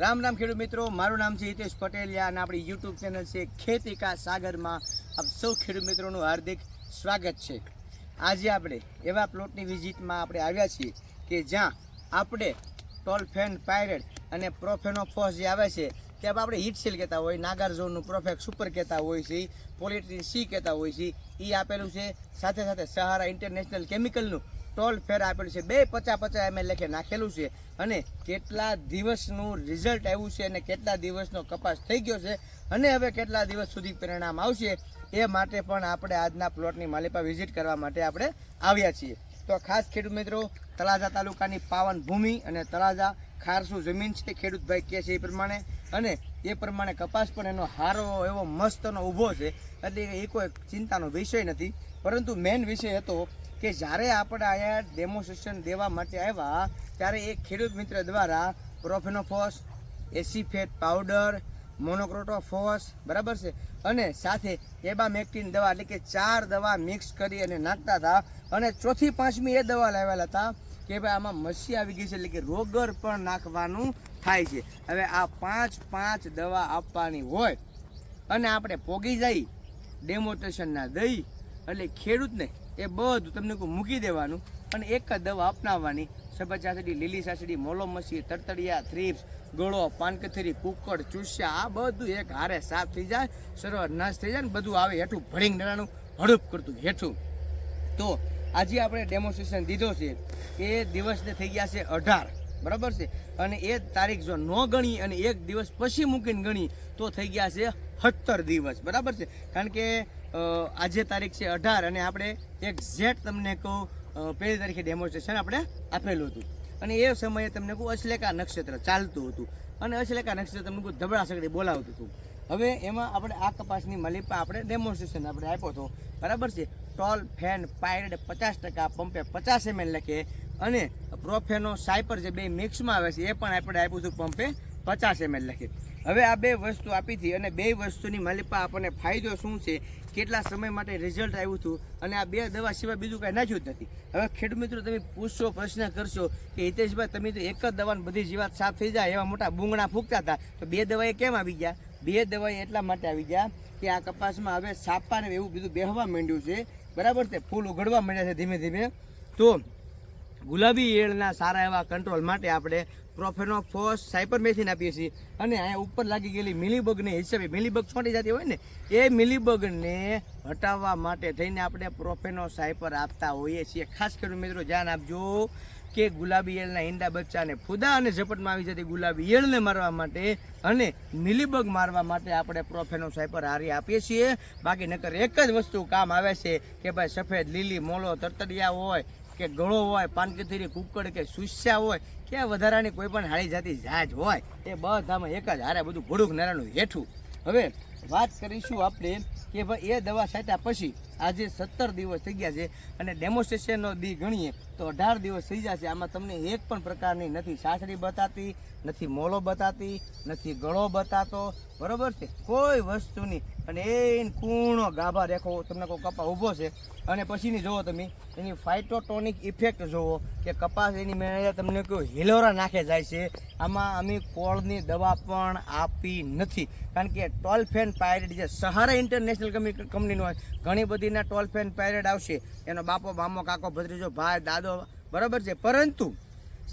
રામ રામ ખેડૂત મિત્રો, મારું નામ છે હિતેશ પટેલિયા અને આપણી યુટ્યુબ ચેનલ છે ખેતીકા સાગરમાં આપ સૌ ખેડૂત મિત્રોનું હાર્દિક સ્વાગત છે. આજે આપણે એવા પ્લોટની વિઝિટમાં આપણે આવ્યા છીએ કે જ્યાં આપણે ટોલફેન પાયરેટ અને પ્રોફેનોફોસ જે આવે છે, તે આપણે હિટસેલ કહેતા હોય નાગાર્જોનનું પ્રોફેક્ટ સુપર કહેતા હોય છે પોલિટ્રીન સી કહેતા હોય છે એ આપેલું છે. સાથે સાથે સહારા ઇન્ટરનેશનલ કેમિકલનું ટોલ ફેર આપેલું છે. બે પચાસ પચાસ એમ લેખે, નાખેલું છે. અને કેટલા દિવસનું રિઝલ્ટ આવ્યું છે અને કેટલા દિવસનો કપાસ થઈ ગયો છે અને હવે કેટલા દિવસ સુધી પરિણામ આવશે એ માટે પણ આપણે આજના પ્લોટની માલિપા વિઝિટ કરવા માટે આપણે આવ્યા છીએ. તો ખાસ ખેડૂત મિત્રો, તળાજા તાલુકાની પાવન ભૂમિ અને તળાજા ખારસુ જમીન છે. ખેડૂતભાઈ કહે છે એ પ્રમાણે. અને એ પ્રમાણે કપાસ પણ એનો હારો એવો મસ્તનો ઊભો છે. એટલે એ કોઈ ચિંતાનો વિષય નથી. પરંતુ મેઇન વિષય હતો કે જ્યારે આપણે અહીંયા ડેમોન્સ્ટ્રેશન દેવા માટે આવ્યા, ત્યારે એક ખેડૂત મિત્ર દ્વારા પ્રોફેનોફોસ એસીફેટ પાવડર મોનોક્રોટોફોસ બરાબર છે? અને સાથે એબામેક્ટિન દવા, એટલે કે ચાર દવા મિક્સ કરી અને નાખતા હતા. અને ચોથી, પાંચમી એ દવા લાવેલા હતા. કે ભાઈ આમાં મસી આવી ગઈ છે એટલે કે રોગર પણ નાખવાનું થાય છે. હવે આ પાંચ પાંચ દવા આપવાની હોય અને આપણે પોગી જઈ ડેમોટેશનના દઈ, એટલે ખેડૂતને એ બધું તમને કોઈ મૂકી દેવાનું અને એક જ દવા અપનાવવાની. સફેદ ચાસડી લીલી ચાસડી મોલો મસી, તરતડિયા થ્રીપ્સ ગળો, પાનકથરી, કુકડ, ચૂસ્યા, આ બધું એક હારે સાફ થઈ જાય, સરોવર નાશ થઈ જાય ને બધું આવે હેઠું ભડીંગ નાનું હડપ કરતું હેઠું. તો આજે આપણે ડેમોન્સ્ટ્રેશન દીધો છે એ દિવસને થઈ ગયા છે અઢાર. બરાબર છે? અને એ તારીખ જો ન ગણી અને એક દિવસ પછી મૂકીને ગણી, તો થઈ ગયા છે સત્તર દિવસ. બરાબર છે? કારણ કે આજે તારીખ છે અઢાર અને આપણે એક ઝેટ તમને કહું પહેલી તારીખે ડેમોન્સ્ટ્રેશન આપણે આપેલું હતું. અને એ સમયે તમને કહું અશ્લેકા નક્ષત્ર ચાલતું હતું. અને અશ્લેકા નક્ષત્ર તમને કહું, ધબડા સગડી બોલાવતું હતું. હવે એમાં આપણે આ કપાસની મલિપા આપણે ડેમોન્સ્ટ્રેશન આપણે આપ્યો હતો. બરાબર છે? ટોલ, ફેન, પાયરેડ પચાસ ટકા, પંપે પચાસ એમએલ લખે. અને પ્રોફેનો, સાયપર જે બે મિક્સમાં આવે છે, એ પણ આપણે આપ્યું હતું પંપે પચાસ એમએલ લખે. હવે આ બે વસ્તુ આપી હતી અને બે વસ્તુની માલિપા આપણને ફાયદો શું છે? કેટલા સમય માટે રિઝલ્ટ આવ્યું હતું? અને આ બે દવા સિવાય બીજું કાંઈ નાખ્યું જ નથી. હવે ખેડૂત મિત્રો, તમે પૂછશો, પ્રશ્ન કરશો કે હિતેશભાઈ, તમે તો એક જ દવાની બધી જીવાત સાફ થઈ જાય એવા મોટા બૂંગણા ફૂંકતા હતા. તો બે દવાએ કેમ આવી ગયા? બે દવાઈ એટલા માટે આવી ગયા કે આ કપાસમાં હવે સાપા ને એવું બધું બેહવા માંડ્યું છે. બરાબર છે? ફૂલ ઉઘડવા માંડ્યા છે ધીમે ધીમે. તો ગુલાબી ઈયળના સારા એવા કંટ્રોલ માટે આપણે પ્રોફેનોફોસ સાયપરમેથિન આપીએ છીએ. અને અહીંયા ઉપર લાગી ગયેલી મિલીબગને હિસાબે, મિલીબગ છોટી જતી હોય ને, એ મિલીબગને હટાવવા માટે થઈને આપણે પ્રોફેનો સાયપર આપતા હોઈએ છીએ. ખાસ કરીને મિત્રો, ધ્યાન આપજો. કે ગુલાબી ઈયળના ઈંડા બચ્ચાને ફુદા અને ઝપટમાં આવી જતી ગુલાબી ઈયળને મારવા માટે અને મિલીબગ મારવા માટે આપણે પ્રોફેનો સાયપર હારી આપીએ છીએ. બાકી નકર એક જ વસ્તુ કામ આવે છે કે ભાઈ સફેદ, લીલી, મોલો તરતડિયા હોય કે ગળો હોય, પાનકીથીરી, કુકડ કે સુસ્યા હોય, કે વધારાની કોઈ પણ હાળી જાતી જાજ હોય, એ બધામાં એક જ હારે બધું ઘોડુંક નારાનું હેઠું. હવે વાત કરીશું આપણે કે ભાઈ એ દવા છાંટ્યા પછી આજે સત્તર દિવસ થઈ ગયા છે અને ડેમોન્સ્ટ્રેશનનો દી ગણીએ તો અઢાર દિવસ થઈ જશે. આમાં તમને એક પણ પ્રકારની નથી સાસરી બતાતી, નથી મોલો બતાતી, નથી ગળો બતાતો. બરોબર છે? કોઈ વસ્તુની અને એ કૂણો ગાભા રેખો તમને કોઈ કપા ઊભો છે. અને પછીની જુઓ તમે, એની ફાઇટોટોનિક ઇફેક્ટ જુઓ કે કપાસ એની મેં તમને કોઈ હિલોરા નાખે જાય છે. આમાં અમે કોળની દવા પણ આપી નથી. કારણ કે ટોલફેન પાયરેટ જે સહારા ઇન્ટરનેશનલ કંપની કંપનીનું હોય ઘણી ટોલ ફેન પેરેડ આવશે. એનો બાપો, મામો, કાકો, ભત્રીજો, ભાઈ, દાદો, બરાબર છે. પરંતુ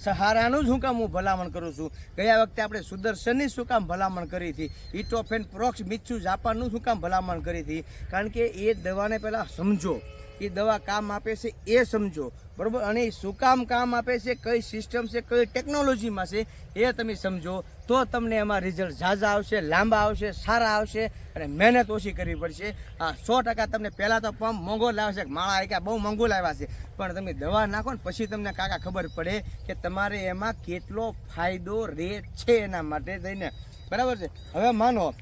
સહારાનું જ હું કામ હું ભલામણ કરું છું. ગયા વખતે આપણે સુદર્શનની શું કામ ભલામણ કરી હતી? ઇટોફેન પ્રોક્સ, મિચ્છુ, જાપાનનું શું કામ ભલામણ કરી હતી? કારણ કે એ દવાને પહેલાં સમજો. એ દવા કામ આપે છે એ સમજો. બરાબર? અને એ શું કામ કામ આપે છે, કઈ સિસ્ટમ છે, કઈ ટેકનોલોજીમાં છે, એ તમે સમજો. તો તમને એમાં રિઝલ્ટ ઝાઝા આવશે, લાંબા આવશે, સારા આવશે અને મહેનત ઓછી કરવી પડશે. હા, સો ટકા તમને પહેલાં તો પંપ મોંઘો લાવશે, માળા એક બહુ મોંઘું લાવ્યા છે. પણ તમે દવા નાખો ને પછી તમને કાકા ખબર પડે કે તમારે એમાં કેટલો ફાયદો રહે છે એના માટે થઈને. બરાબર છે? હવે માનો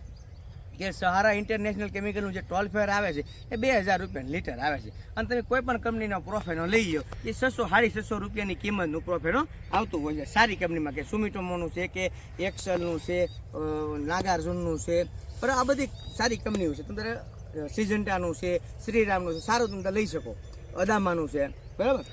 કે સહારા ઇન્ટરનેશનલ કેમિકલનું જે ટોલ ફેર આવે છે, એ બે હજાર રૂપિયા લીટર આવે છે. અને તમે કોઈ પણ કંપનીનો પ્રોફેનો લઈ લો એ છસો, સાડી છસો રૂપિયાની કિંમતનું પ્રોફેનો આવતું હોય છે. સારી કંપનીમાં કે સુમિટોમોનું છે, કે એક્સલનું છે નાગાર્જુનનું છે. પણ આ બધી સારી કંપનીઓ છે. તમારે સિજન્ટાનું છે, શ્રીરામનું છે, સારું તમે લઈ શકો. અદામાનું છે. બરાબર?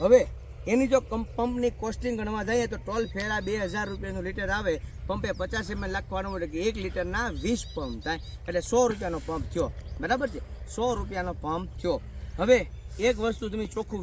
હવે એની જો પંપની કોસ્ટિંગ ગણવા જઈએ તો ટોલ ફેરા બે હજાર રૂપિયાનું લીટર આવે, પંપે પચાસ એમએલ નાખવાનું એટલે કે એક લીટરના વીસ પંપ થાય. એટલે સો રૂપિયાનો પંપ થયો. બરાબર છે? સો રૂપિયાનો પંપ થયો. હવે એક વસ્તુ તમે ચોખ્ખું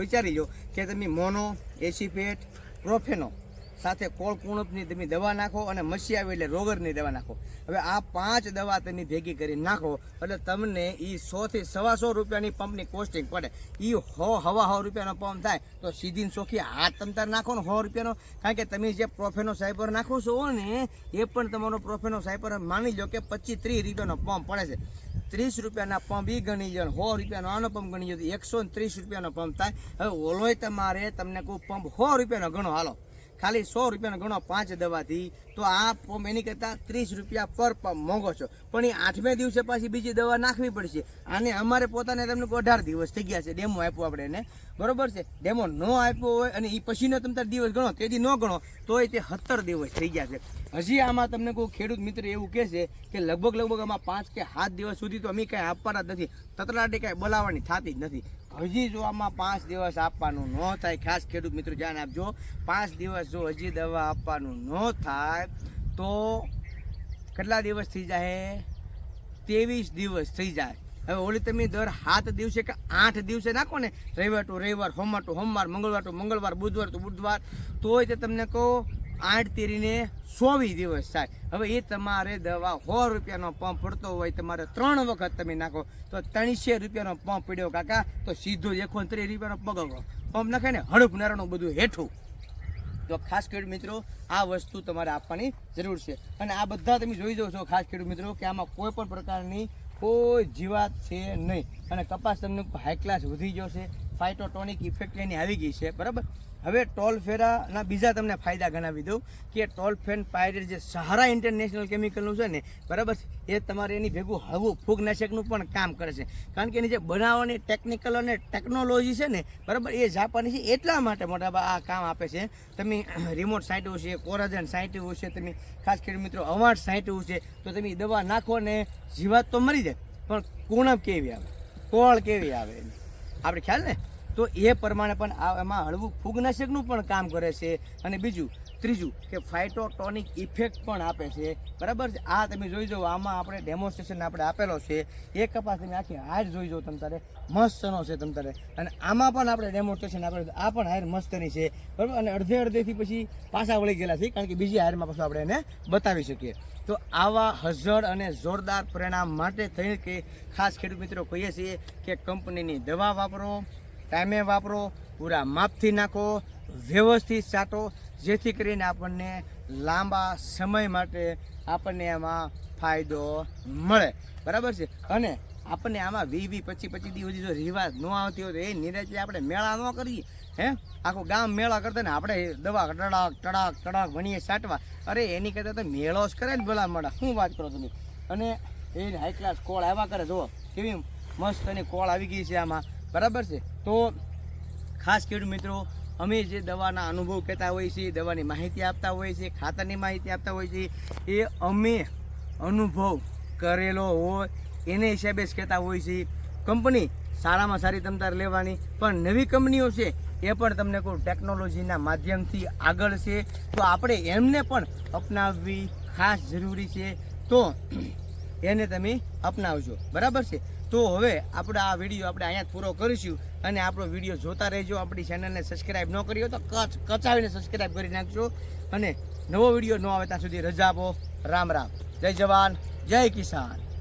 વિચારી લો કે તમે મોનો એસીપેટ પ્રોફેનો સાથે કોળ કુણપની તમે દવા નાખો અને મસી આવે એટલે રોગરની દવા નાખો. હવે આ પાંચ દવા તમે ભેગી કરી નાખો, એટલે તમને એ સોથી સવા સો રૂપિયાની પંપની કોસ્ટિંગ પડે. એ હો હવા સો રૂપિયાનો પંપ થાય, તો સીધી ચોખ્ખી હાથ તમતાર નાખો ને સો રૂપિયાનો. કારણ કે તમે જે પ્રોફેનો સાયપર નાખો છો ને, એ પણ તમારો પ્રોફેનો સાયપર માની લો કે પચીસ ત્રીસ રૂપિયાનો પંપ પડે છે. ત્રીસ રૂપિયાના પંપ એ ગણી જાય સો રૂપિયાનો, આનો પંપ ગણી જાય એકસો ને ત્રીસ રૂપિયાનો પંપ થાય. હવે ઓલોય તમારે તમને કોઈ પંપ સો રૂપિયાનો ગણો, હાલો. ખાલી સો રૂપિયાનો ગણો પાંચ દવાથી તો આ પંપ એની કરતાં ત્રીસ રૂપિયા પર પંપ મોંઘો છો. પણ એ આઠમે દિવસે પાછી બીજી દવા નાખવી પડશે. અને અમારે પોતાને તમને અઢાર દિવસ થઈ ગયા છે. ડેમો આપ્યો આપણે એને. બરોબર છે? ડેમો ન આપ્યો હોય અને એ પછીનો તમે તાર દિવસ ગણો, તેથી ન ગણો, તોય તે સત્તર દિવસ થઈ ગયા છે. હજી આમાં તમને કોઈ ખેડૂત મિત્ર એવું કહે છે કે લગભગ લગભગ આમાં પાંચ કે સાત દિવસ સુધી તો અમે કાંઈ આપવાના જ નથી. તતરાટે કાંઈ બોલાવવાની થતી જ નથી. હજી જો આમાં પાંચ દિવસ આપવાનું ન થાય, ખાસ ખેડૂત મિત્રો ધ્યાન આપજો. પાંચ દિવસ જો હજી દવા આપવાનું ન થાય તો કેટલા દિવસ થઈ જાય? ત્રેવીસ દિવસ થઈ જાય. હવે ઓલી તમે દર સાત દિવસે કે આઠ દિવસે નાખો ને, રવિવાર ટુ રવિવાર, સોમવાર ટુ સોમવાર, મંગળવાર ટુ મંગળવાર, બુધવાર ટુ બુધવાર, તોય તે તમને કહો, આઠ તેરીને ચોવીસ દિવસ થાય. હવે એ તમારે દવા સો રૂપિયાનો પંપ પડતો હોય, તમારે ત્રણ વખત તમે નાખો, તો ત્રણસો રૂપિયાનો પંપ પડ્યો કાકા, તો સીધો એકોત્રીસ રૂપિયાનો પગ પંપ નાખે ને હડપ નારાનું બધું હેઠું. તો ખાસ ખેડૂત મિત્રો, આ વસ્તુ તમારે આપવાની જરૂર છે. અને આ બધા તમે જોઈ દો છો, ખાસ ખેડૂત મિત્રો, કે આમાં કોઈ પણ પ્રકારની કોઈ જીવાત છે નહીં. અને કપાસ તમને હાઈ ક્લાસ વધી ગયો છે. ફાઇટોટોનિક ઇફેક્ટ એની આવી ગઈ છે, બરાબર? હવે ટોલ ફેરાના બીજા તમને ફાયદા ગણાવી દઉં કે ટોલ ફેન પાયરેટ જે સહારા ઇન્ટરનેશનલ કેમિકલનું છે ને, બરાબર? એ તમારે એની ભેગું હળવું ફૂગનાશકનું પણ કામ કરે છે. કારણ કે એની જે બનાવવાની ટેકનિકલ અને ટેકનોલોજી છે ને, બરાબર? એ જાપાની છે, એટલા માટે મોટા આ કામ આપે છે. તમે રિમોટ સાઇટવું છે કોરાજન સાઇટવું છે, તમે ખાસ કરીને મિત્રો અવાજ સાઇટવું છે, તો તમે દવા નાખો ને જીવાત તો મરી જાય, પણ કુણપ કેવી આવે? કોળ કેવી આવે એની? આપણે ખ્યાલ ને? તો એ પ્રમાણે પણ એમાં હળવું ફૂગનાશકનું પણ કામ કરે છે. અને બીજું ત્રીજું કે ફાઇટોટોનિક ઇફેક્ટ પણ આપે છે. બરાબર છે? આ તમે જોઈ જાઓ, આમાં આપણે ડેમોન્સ્ટ્રેશન આપણે આપેલો છે. એ કપાસ તમે આખી હાર જોઈ જાઓ તમ તારે. મસ્તનો છે તમ તારે. અને આમાં પણ આપણે ડેમોન્સ્ટ્રેશન આપેલું. આ પણ હાર મસ્તની છે. બરાબર? અને અડધે અડધેથી પછી પાછા વળી ગયેલા છે, કારણ કે બીજી હારમાં પાછું આપણે એને બતાવી શકીએ. તો આવા હઝળ અને જોરદાર પરિણામ માટે થઈને કે ખાસ ખેડૂત મિત્રો કહીએ છીએ કે કંપનીની દવા વાપરો, ટાઈમે વાપરો, પૂરા માપથી નાખો, વ્યવસ્થિત છાંટો જેથી કરીને આપણને લાંબા સમય માટે આપણને એમાં ફાયદો મળે. બરાબર છે? અને આપણને આમાં વી વી પછી પચીસ દિવસ જો રિવાજ ન આવતી હોય તો એ નિરાજે આપણે મેળા ન કરીએ. હે? આખું ગામ મેળા કરતા ને આપણે દવા ટડાક ટડાક ટડાક ભણીએ છાંટવા. અરે, એની કરતાં તો મેળો જ કરે ને ભલા મળા શું વાત કરો તમે? અને એ હાઈ ક્લાસ કોળ આવ્યા કરે, જુઓ. કેવી મસ્ત એની કોળ આવી ગઈ છે આમાં. બરાબર છે? તો ખાસ ખેડૂત મિત્રો અમે જે દવાના અનુભવ કહેતા હોઈએ છીએ, દવાની માહિતી આપતા હોઈએ છીએ, ખાતરની માહિતી આપતા હોઈએ છીએ, એ અમે અનુભવ કરેલો હોય એને હિસાબે જ કહેતા હોઈએ છીએ. કંપની સારામાં સારી તમતાર લેવાની, પણ નવી કંપનીઓ છે, એ પણ તમને કોઈ ટેકનોલોજીના માધ્યમથી આગળ છે. તો આપણે એમને પણ અપનાવવી ખાસ જરૂરી છે. તો એને તમે અપનાવજો. બરાબર છે? તો હવે આપણે આ વીડિયો આપણે અહીંયા પૂરો કરીશું અને આપણો વીડિયો જોતા રહેજો. આપણી ચેનલને સબસ્ક્રાઈબ ન કરી તો કચ, કચાવીને સબસ્ક્રાઈબ કરી નાખજો. અને નવો વીડિયો ન આવે ત્યાં સુધી રજા આપો. રામ રામ. જય જવાન. જય કિસાન.